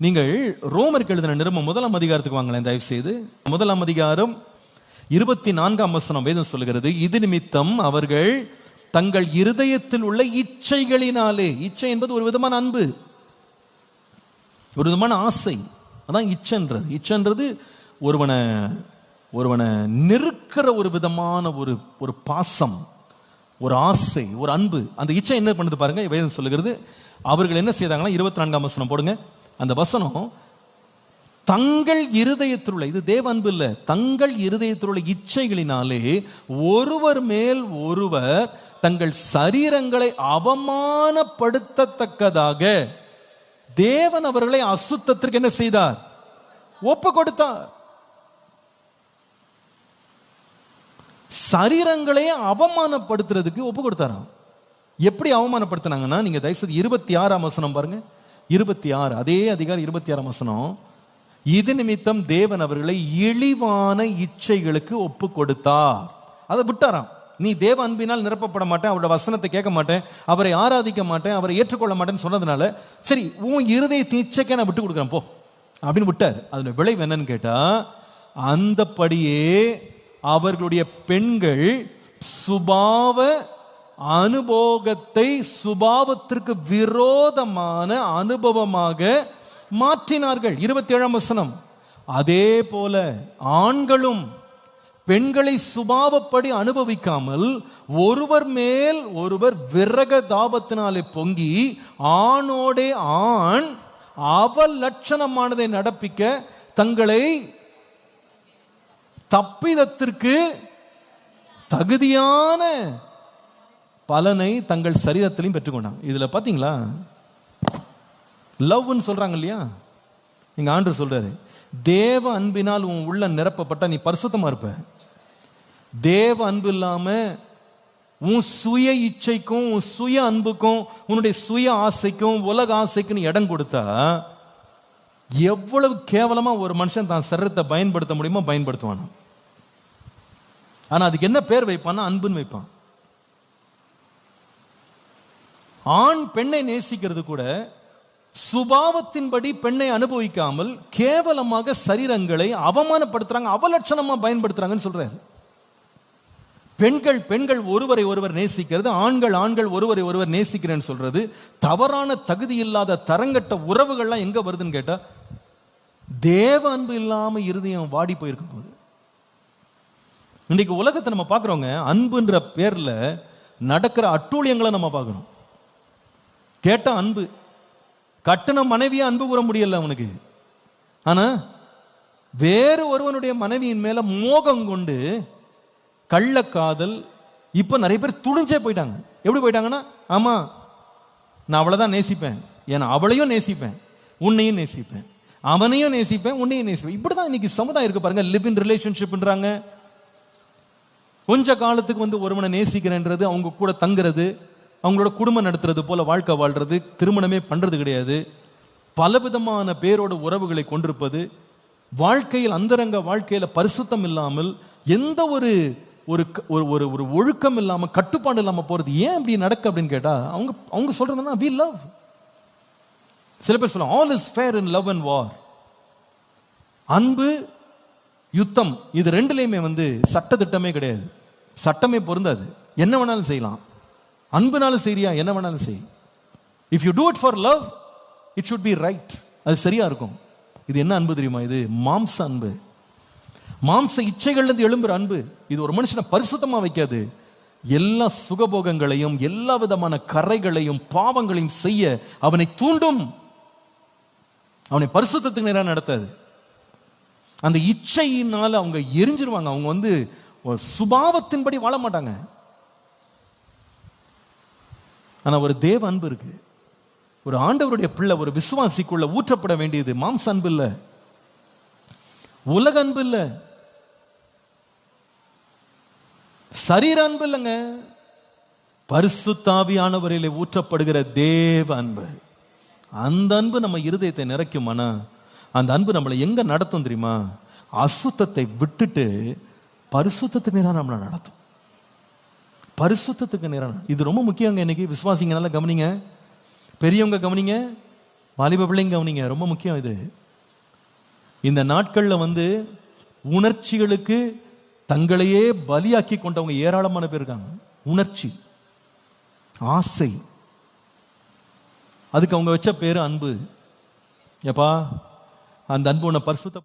நீங்கள் ரோமருக்கு எழுதின நிருபம் முதலாம் அதிகாரத்துக்கு வாங்களேன் தயவு செய்து முதலாம் அதிகாரம் இருபத்தி நான்காம் வசனம் வேதம் சொல்லுகிறது இது நிமித்தம் அவர்கள் தங்கள் இருதயத்தில் உள்ள இச்சைகளினாலே இச்சை என்பது ஒரு விதமான அன்பு ஒரு விதமான ஆசை அதான் இச்சன்றது. இச்சன்றது ஒருவனை ஒருவனை நெருக்கிற ஒரு விதமான ஒரு ஒரு பாசம் ஒரு ஆசை ஒரு அன்பு. அந்த இச்சை என்ன பண்ணுது பாருங்க வேதம் சொல்லுகிறது. அவர்கள் என்ன செய்தாங்கன்னா இருபத்தி நான்காம் வசனம் போடுங்க. அந்த வசனம் தங்கள் இருதயத்திலுள்ள இது தேவ அன்பு இல்லை தங்கள் இருதயத்தில் உள்ள இச்சைகளினாலே ஒருவர் மேல் ஒருவர் தங்கள் சரீரங்களை அவமானப்படுத்தத்தக்கதாக தேவன் அவர்களை அசுத்தத்திற்கு என்ன செய்தார்? ஒப்பு கொடுத்தார். சரீரங்களை அவமானப்படுத்துறதுக்கு ஒப்பு கொடுத்தாராம். எப்படி அவமானப்படுத்தினாங்கன்னா நீங்க தயவுசெய்து இருபத்தி ஆறாம் வசனம் பாருங்க. இருபத்தி ஆறு அதே அதிகாரம் இருபத்தி ஆறாம் வசனம் இது நிமித்தம் தேவன் அவர்களை இழிவான இச்சைகளுக்கு ஒப்பு கொடுத்தார் அதை விட்டாராம். நீ தேவ அன்பினால் நிரப்பப்பட மாட்டேன் அவரோட வசனத்தை கேட்க மாட்டேன் அவரை ஆராதிக்க மாட்டேன் அவரை ஏற்றுக்கொள்ள மாட்டேன்னு சொன்னதுனால சரி உன் இருதயத்தின் இச்சைக்கே நான் விட்டு கொடுக்குறேன் போ. அப்படின்னு விட்டார். அதோட விளைவு என்னன்னு கேட்டா அந்தப்படியே அவர்களுடைய பெண்கள் சுபாவ அனுபோகத்தை சுபாவத்திற்கு விரோதமான அனுபவமாக மாற்றினார்கள். இருபத்தி ஏழாம் வசனம். அதே போல ஆண்களும் பெண்களை சுபாவப்படி அனுபவிக்காமல் ஒருவர் மேல் ஒருவர் விரக தாபத்தினாலே பொங்கி ஆணோடே ஆண் அவல் லட்சணமானதை நடப்பிக்க தங்களை தப்பிதத்திற்கு தகுதியான பலனை தங்கள் சரீரத்திலையும் பெற்றுக்கொண்டாங்க இதில் பார்த்தீங்களா லவ்னு சொல்கிறாங்க இல்லையா? நீங்கள் ஆண்டு சொல்கிறாரு தேவ அன்பினால் உன் உள்ள நிரப்பப்பட்ட நீ பரிசுத்தமாக இருப்ப. தேவ அன்பு இல்லாமல் உன் சுய இச்சைக்கும் உன் சுய அன்புக்கும் உன்னுடைய சுய ஆசைக்கும் உலக ஆசைக்கும் இடம் கொடுத்தா எவ்வளவு கேவலமாக ஒரு மனுஷன் தான் சரீரத்தை பயன்படுத்த முடியுமோ பயன்படுத்துவானா ஆனால் அதுக்கு என்ன பேர் வைப்பான்னா அன்புன்னு வைப்பான். ஆண் பெண்ணை நேசிக்கிறது கூட சுபாவத்தின்படி பெண்ணை அனுபவிக்காமல் கேவலமாக சரீரங்களை அவமானப்படுத்துறாங்க அவலட்சணமாக பயன்படுத்துறாங்கன்னு சொல்றாரு. பெண்கள் பெண்கள் ஒருவரை ஒருவர் நேசிக்கிறது ஆண்கள் ஆண்கள் ஒருவரை ஒருவர் நேசிக்கிறேன்னு சொல்றது. தவறான தகுதி இல்லாத தரங்கட்ட உறவுகள்லாம் எங்க வருதுன்னு கேட்டா தேவ அன்பு இல்லாம இருதயம் வாடி போயிருக்கும் போது. இன்னைக்கு உலகத்தை நம்ம பார்க்குறோங்க அன்புன்ற பேர்ல நடக்கிற அட்டூழியங்களை நம்ம பார்க்கணும். கேட்டா அன்பு. கட்டண மனைவியை அன்பு கூற முடியல அவனுக்கு. ஆனா வேறு ஒருவனுடைய மனைவியின் மேல மோகம் கொண்டு கள்ளக்காதல் இப்ப நிறைய பேர் துணிஞ்சே போயிட்டாங்க. எப்படி போயிட்டாங்கன்னா ஆமா நான் அவளை தான் நேசிப்பேன். ஏன்னா அவளையும் நேசிப்பேன். உன்னையும் நேசிப்பேன். அவனையும் நேசிப்பேன் உன்னையும் நேசிப்பேன். இப்படிதான் இன்னைக்கு சமுதாயம் இருக்கு பாருங்க. லிவ் இன் ரிலேஷன்ஷிப்ன்றாங்க கொஞ்ச காலத்துக்கு வந்து ஒருவனை நேசிக்கிறேன்றது அவங்க கூட தங்குறது அவங்களோட குடும்பம் நடத்துறது போல வாழ்க்கை வாழ்றது திருமணமே பண்ணுறது கிடையாது. பலவிதமான பேரோட உறவுகளை கொண்டிருப்பது வாழ்க்கையில் அந்தரங்க வாழ்க்கையில் பரிசுத்தம் இல்லாமல் எந்த ஒரு ஒரு ஒரு ஒரு ஒழுக்கம் இல்லாமல் கட்டுப்பாடு இல்லாமல் போகிறது ஏன் இப்படி நடக்கு அப்படின்னு கேட்டால் அவங்க அவங்க சொல்கிறதுனா வி லவ் சில பேர் சொல்லுவாங்க all is fair in love and war அன்பு யுத்தம் இது ரெண்டுலேயுமே வந்து சட்ட திட்டமே கிடையாது. சட்டமே பொருந்தாது. என்ன வேணாலும் செய்யலாம். அன்புனாலும் சரியா என்ன வேணாலும் செய் if you do it for love it should be right அது சரியா இருக்கும். இது என்ன அன்பு தெரியுமா இது? மாம்ச அன்பு. மாம்ச இச்சைகள்லேருந்து எழும்புற அன்பு. இது ஒரு மனுஷனை பரிசுத்தமாக வைக்காது. எல்லா சுகபோகங்களையும் எல்லா விதமான கரைகளையும் பாவங்களையும் செய்ய அவனை தூண்டும். அவனை பரிசுத்தத்துக்கு நேராக நடத்தாது. அந்த இச்சையினால் அவங்க எரிஞ்சிருவாங்க. அவங்க வந்து சுபாவத்தின்படி வாழ மாட்டாங்க. ஆனா ஒரு தேவ அன்பு இருக்கு. ஒரு ஆண்டவருடைய பிள்ளை ஒரு விசுவாசிக்குள்ள ஊற்றப்பட வேண்டியது மாம்ச அன்பு இல்ல. உலக அன்பு இல்ல. சரீர அன்பு இல்லைங்க. பரிசுத்தாவியானவரிலே ஊற்றப்படுகிற தேவ அன்பு. அந்த அன்பு நம்ம இருதயத்தை நிறைக்குமானா? அந்த அன்பு நம்மளை எங்க நடத்தும் தெரியுமா? அசுத்தத்தை விட்டுட்டு பரிசுத்தத்துக்கு நேரம் நம்மளை நடத்தும். பரிசுத்தத்துக்கு நேரம் இது ரொம்ப முக்கியங்க இன்னைக்கு. விசுவாசிங்க நல்லா கவனிங்க. பெரியவங்க கவனிங்க. வாலிப பிள்ளைங்க கவனிங்க. ரொம்ப முக்கியம் இது. இந்த நாட்களில் வந்து உணர்ச்சிகளுக்கு தங்களையே பலியாக்கி கொண்டவங்க ஏராளமான பேர் இருக்காங்க. உணர்ச்சி. ஆசை. அதுக்கு அவங்க வச்ச பேர் அன்பு. ஏப்பா அந்த அன்பு உன்னை பரிசுத்த